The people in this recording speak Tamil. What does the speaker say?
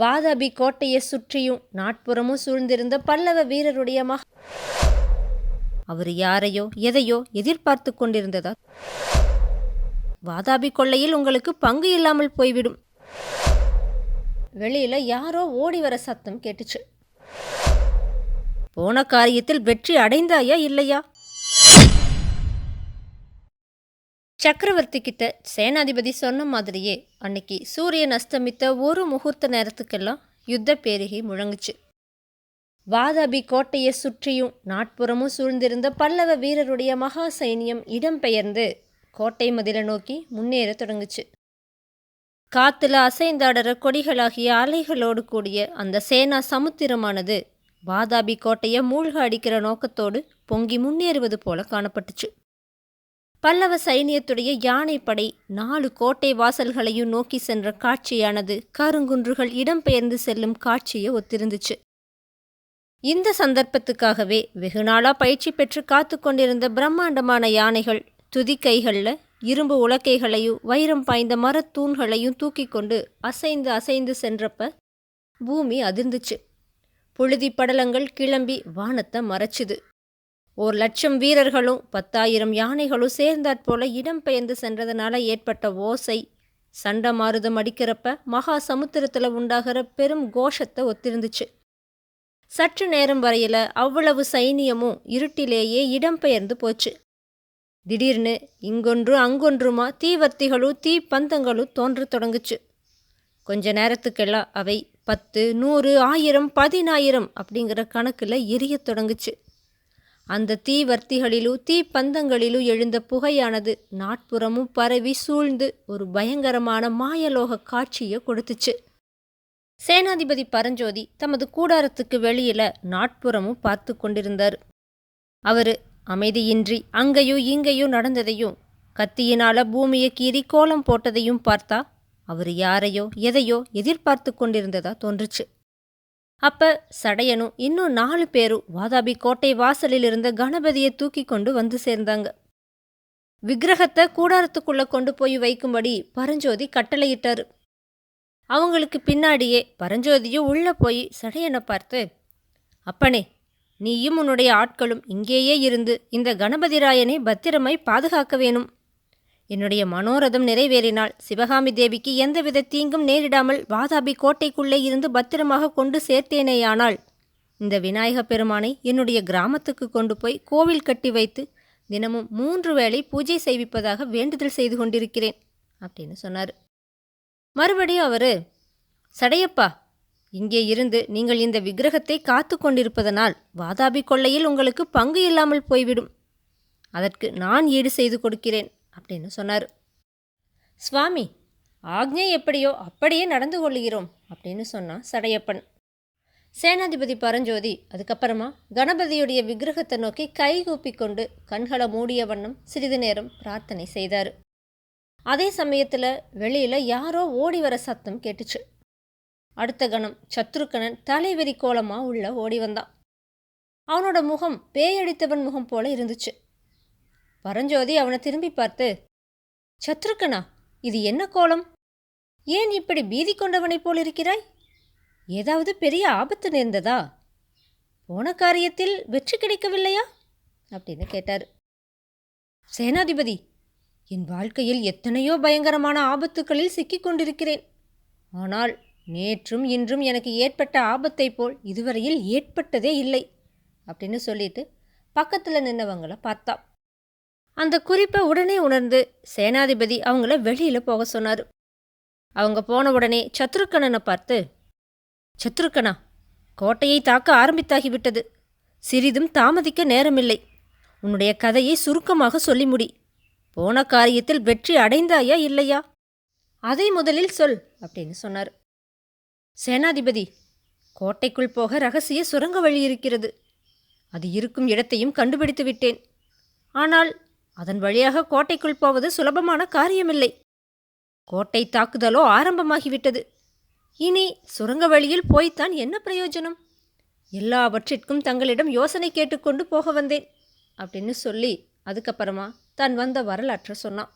வாதாபி கோட்டையை சுற்றியும் நாட்புறமும் சூழ்ந்திருந்த பல்லவ வீரருடைய மக அவர் யாரையோ எதையோ எதிர்பார்த்து கொண்டிருந்ததா வாதாபி கொள்ளையில் உங்களுக்கு பங்கு இல்லாமல் போய்விடும். வெளியில யாரோ ஓடி வர சத்தம் கேட்டுச்சு. போன காரியத்தில் வெற்றி அடைந்தாயா இல்லையா? சக்கரவர்த்தி கிட்ட சேனாதிபதி சொன்ன மாதிரியே அன்னைக்கு சூரியன் அஸ்தமித்த ஒரு முகூர்த்த நேரத்துக்கெல்லாம் யுத்த பேரிகை முழங்குச்சு. வாதாபி கோட்டையை சுற்றியும் நாட்புறமும் சூழ்ந்திருந்த பல்லவ வீரருடைய மகா சைனியம் இடம்பெயர்ந்து கோட்டை மதிலை நோக்கி முன்னேற தொடங்குச்சு. காத்துல அசைந்தாடற கொடிகளாகிய அலைகளோடு கூடிய அந்த சேனா சமுத்திரமானது வாதாபி கோட்டையை மூழ்க அடிக்கிற நோக்கத்தோடு பொங்கி முன்னேறுவது போல காணப்பட்டுச்சு. பல்லவ சைனியத்துடைய யானைப்படை நாலு கோட்டை வாசல்களையும் நோக்கி சென்ற காட்சியானது கருங்குன்றுகள் இடம்பெயர்ந்து செல்லும் காட்சியை ஒத்திருந்துச்சு. இந்த சந்தர்ப்பத்துக்காகவே வெகுநாளா பயிற்சி பெற்று காத்து கொண்டிருந்த பிரம்மாண்டமான யானைகள் துதிக்கைகளில் இரும்பு உலக்கைகளையும் வைரம் பாய்ந்த மரத்தூண்களையும் தூக்கி கொண்டு அசைந்து அசைந்து சென்றப்ப பூமி அதிர்ந்துச்சு. புழுதி படலங்கள் கிளம்பி வானத்தை மறைச்சுது. ஓர் லட்சம் வீரர்களும் பத்தாயிரம் யானைகளும் சேர்ந்தாற்போல இடம்பெயர்ந்து சென்றதனால ஏற்பட்ட ஓசை சண்டை மாறுதம் அடிக்கிறப்ப மகா சமுத்திரத்தில் உண்டாகிற பெரும் கோஷத்தை ஒத்திருந்துச்சு. சற்று நேரம் வரையில அவ்வளவு சைனியமும் இருட்டிலேயே இடம்பெயர்ந்து போச்சு. திடீர்னு இங்கொன்று அங்கொன்றுமா தீவர்த்திகளும் தீப்பந்தங்களும் தோன்றத் தொடங்குச்சு. கொஞ்ச நேரத்துக்கெல்லாம் அவை பத்து நூறு ஆயிரம் பதினாயிரம் அப்படிங்கிற கணக்கில் எரிய தொடங்குச்சு. அந்த தீவர்த்திகளிலோ தீப்பந்தங்களிலோ எழுந்த புகையானது நாட்புறமும் பரவி சூழ்ந்து ஒரு பயங்கரமான மாயலோக காட்சியை கொடுத்துச்சு. சேனாதிபதி பரஞ்சோதி தமது கூடாரத்துக்கு வெளியில நாட்புறமும் பார்த்து கொண்டிருந்தார். அவரு அமைதியின்றி அங்கேயோ இங்கேயோ நடந்ததையும் கத்தியினால பூமியை கீறி கோலம் போட்டதையும் பார்த்தா அவர் யாரையோ எதையோ எதிர்பார்த்து கொண்டிருந்ததா தோன்றுச்சு. அப்ப சடையனும் இன்னும் நாலு பேரும் வாதாபி கோட்டை வாசலில் இருந்த கணபதியை தூக்கி கொண்டு வந்து சேர்ந்தாங்க. விக்கிரகத்தை கூடாரத்துக்குள்ள கொண்டு போய் வைக்கும்படி பரஞ்சோதி கட்டளையிட்டாரு. அவங்களுக்கு பின்னாடியே பரஞ்சோதியும் உள்ள போய் சடையனை பார்த்து அப்பனே நீயும் உன்னுடைய ஆட்களும் இங்கேயே இருந்து இந்த கணபதிராயனை பத்திரமாய் பாதுகாக்க வேணும். என்னுடைய மனோரதம் நிறைவேறினால் சிவகாமி தேவிக்கு எந்தவித தீங்கும் நேரிடாமல் வாதாபி கோட்டைக்குள்ளே இருந்து பத்திரமாக கொண்டு சேர்த்தேனேயானால். இந்த விநாயகப் பெருமானை என்னுடைய கிராமத்துக்கு கொண்டு போய் கோவில் கட்டி வைத்து தினமும் மூன்று வேளை பூஜை செய்விப்பதாக வேண்டுதல் செய்து கொண்டிருக்கிறேன் அப்படின்னு சொன்னார். மறுபடியும் அவர் சடையப்பா இங்கே இருந்து நீங்கள் இந்த விக்கிரகத்தை காத்து கொண்டிருப்பதனால் வாதாபி கொள்ளையில் உங்களுக்கு பங்கு இல்லாமல் போய்விடும். அதற்கு நான் ஈடு செய்து கொடுக்கிறேன். அப்படின்னு சொன்னார். சுவாமி ஆக்ஞை எப்படியோ அப்படியே நடந்து கொள்கிறோம் அப்படின்னு சொன்னான் சடையப்பன். சேனாதிபதி பரஞ்சோதி அதுக்கப்புறமா கணபதியுடைய விக்கிரகத்தை நோக்கி கை கொண்டு கண்களை மூடிய வண்ணம் சிறிது நேரம் பிரார்த்தனை செய்தார். அதே சமயத்தில் வெளியில் யாரோ ஓடி வர சத்தம் கேட்டுச்சு. அடுத்த கணம் சத்ருக்கனன் தலைவெறி கோலமாக உள்ள ஓடி வந்தான். அவனோட முகம் பேயடித்தவன் முகம் போல இருந்துச்சு. பரஞ்சோதி அவனை திரும்பி பார்த்து சத்ருக்கனா இது என்ன கோலம்? ஏன் இப்படி பீதி கொண்டவனைப் போல் இருக்கிறாய் ஏதாவது பெரிய ஆபத்து நேர்ந்ததா? போன காரியத்தில் வெற்றி கிடைக்கவில்லையா? அப்படின்னு கேட்டார். சேனாதிபதி என் வாழ்க்கையில் எத்தனையோ பயங்கரமான ஆபத்துகளில் சிக்கிக் கொண்டிருக்கிறேன். ஆனால் நேற்றும் இன்றும் எனக்கு ஏற்பட்ட ஆபத்தை போல் இதுவரையில் ஏற்பட்டதே இல்லை அப்படின்னு சொல்லிட்டு பக்கத்தில் நின்னவங்களை பார்த்தா. அந்த குறிப்பை உடனே உணர்ந்து சேனாதிபதி அவங்கள வெளியில் போக சொன்னார். அவங்க போன உடனே சத்ருக்கணனை பார்த்து சத்ருக்கணா கோட்டையை தாக்க ஆரம்பித்தாகிவிட்டது சிறிதும் தாமதிக்க நேரமில்லை. உன்னுடைய கதையை சுருக்கமாக சொல்லி முடி. போன காரியத்தில் வெற்றி அடைந்தாயா இல்லையா? அதை முதலில் சொல் அப்படின்னு சொன்னார். சேனாதிபதி கோட்டைக்குள் போக ரகசிய சுரங்க வழி இருக்கிறது. அது இருக்கும் இடத்தையும் கண்டுபிடித்து விட்டேன். ஆனால் அதன் வழியாக கோட்டைக்குள் போவது சுலபமான காரியமில்லை. கோட்டை தாக்குதலோ ஆரம்பமாகிவிட்டது. இனி சுரங்க வழியில் போய்த்தான் என்ன பிரயோஜனம்? எல்லாவற்றிற்கும் தங்களிடம் யோசனை கேட்டுக்கொண்டு போக வந்தேன் அப்படின்னு சொல்லி அதுக்கப்புறமா தான் வந்த வரலாற்றை சொன்னான்.